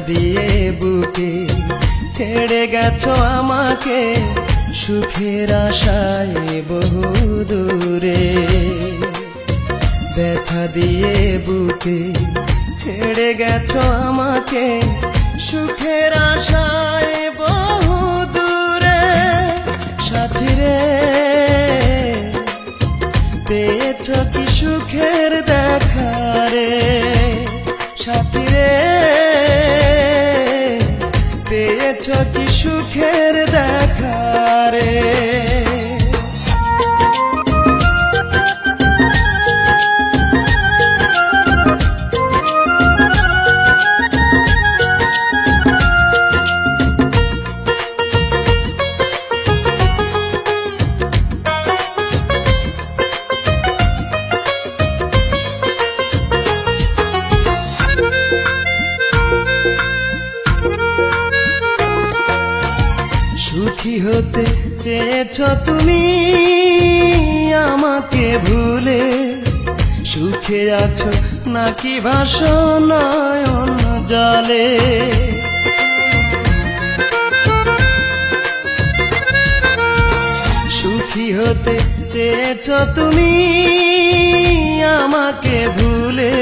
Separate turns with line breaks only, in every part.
দিয়ে বুকে ছেড়ে গেছো আমাকে সুখের আশায় বহু দূরে। ব্যথা দিয়ে বুকে ছেড়ে গেছ আমাকে সুখের আশায় বহু দূরে। সাথীরে পেয়েছ কি সুখের দেখা রে? সাথীরে রে হতে চেয়েছ তুমি আমাকে ভুলে। সুখে আছো নাকি ভাষণয়ন জলে? সুখী হতে চেয়েছ তুমি আমাকে ভুলে।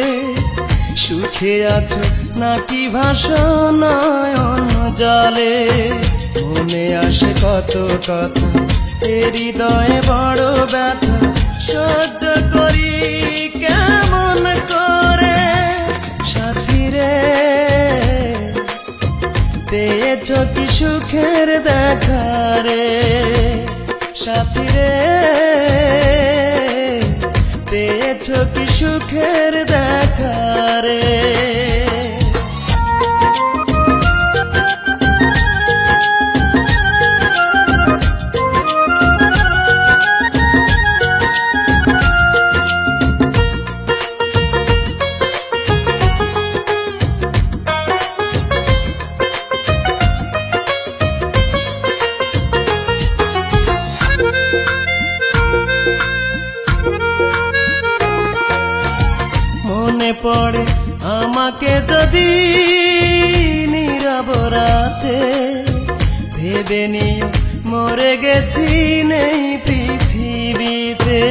সুখে আছো নাকি ভাষণয়ন জলে? মনে আসে কত কথা। এ হৃদয়ে বড় ব্যথা। সহ্য করি কেমন করে? সাথী রে পেয়েছ কি সুখের দেখা রে? সাথী রে পেয়েছ কি সুখের দেখা রে? যদি নীরব রাতে ভেবে নিও, মরে গেছি নেই পৃথিবীতে।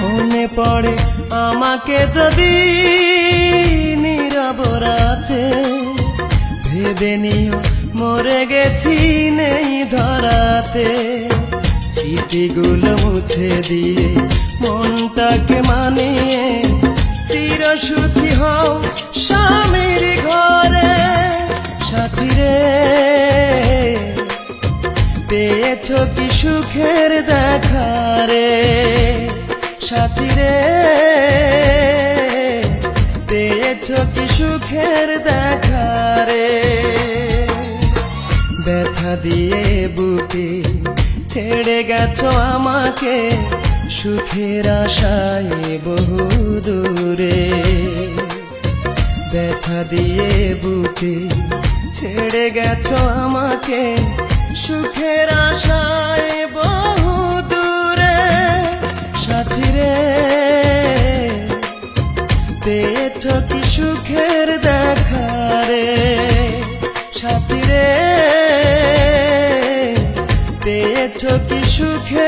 মনে পড়ে আমাকে যদি নীরব রাতে ভেবে নিও, মরে গেছি নেই ধরাতে। স্মৃতিগুলো মুছে দিয়ে মনটাকে মানিয়ে চির সুখী হও স্বামীর ঘরে, সাথী রে। পেয়েছ কি সুখের দেখা রে, সাথী রে। পেয়েছ কি সুখের দেখারে ব্যথা দিয়ে বুকে ছেড়ে গেছো আমাকে, সুখের আশায় বহু দূরে। ব্যথা দিয়ে বুকে ছেড়ে গেছো আমাকে, সুখের আশায় বহু দূরে। সাথী রে, পেয়েছ কি সুখের কি সুখের দেখা